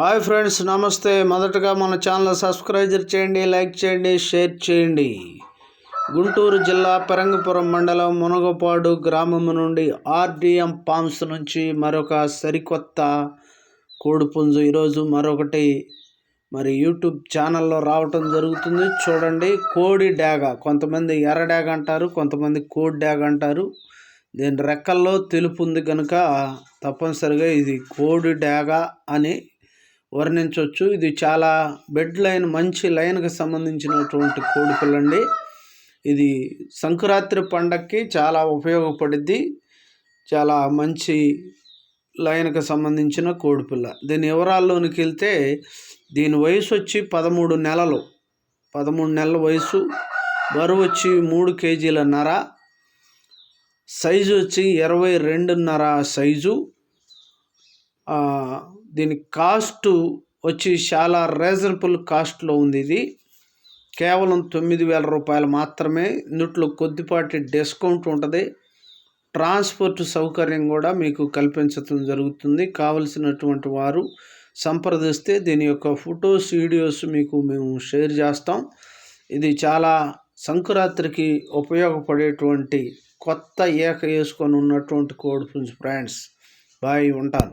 Hi friends నమస్తే. మొదటగా మన ఛానల్ సబ్స్క్రైబ్ చేయండి లైక్ చేయండి షేర్ చేయండి. గుంటూరు జిల్లా పెరంగపురం మండలం మునగపాడు గ్రామం నుండి ఆర్డిఎం పామ్స్ నుంచి మరొక సరికొత్త కోడిపుంజు ఈరోజు మరొకటి మరి యూట్యూబ్ ఛానల్లో రావటం జరుగుతుంది. చూడండి కోడి డ్యాగ. కొంతమంది ఎర్ర డ్యాగ అంటారు కొంతమంది కోడి డ్యాగ అంటారు. దీని రెక్కల్లో తెలుపు ఉంది కనుక తప్పనిసరిగా ఇది కోడి డ్యాగ అని వర్ణించవచ్చు. ఇది చాలా బెడ్ లైన్ మంచి లైన్కి సంబంధించినటువంటి కోడి పిల్లండి. ఇది సంక్రాంతి పండగకి చాలా ఉపయోగపడుద్ది. చాలా మంచి లైన్కి సంబంధించిన కోడిపిల్ల దీని వివరాల్లోనికి వెళ్తే దీని వయసు వచ్చి పదమూడు నెలలు. పదమూడు నెలల వయసు. బరువు వచ్చి మూడు కేజీల నర. సైజు వచ్చి ఇరవై రెండున్నర సైజు. దీని కాస్ట్ వచ్చి చాలా రీజనబుల్ కాస్ట్లో ఉంది ఇది. కేవలం తొమ్మిది వేల రూపాయలు మాత్రమే. ఇందుట్లో కొద్దిపాటి డిస్కౌంట్ ఉంటుంది. ట్రాన్స్పోర్ట్ సౌకర్యం కూడా మీకు కల్పించడం జరుగుతుంది. కావలసినటువంటి వారు సంప్రదిస్తే దీని యొక్క ఫొటోస్ వీడియోస్ మీకు మేము షేర్ చేస్తాం. ఇది చాలా సంక్రాంతికి ఉపయోగపడేటువంటి కొత్త ఏక వేసుకొని ఉన్నటువంటి కోడి పుంజు ఫ్రెండ్స్. బాయ్ ఉంటాను.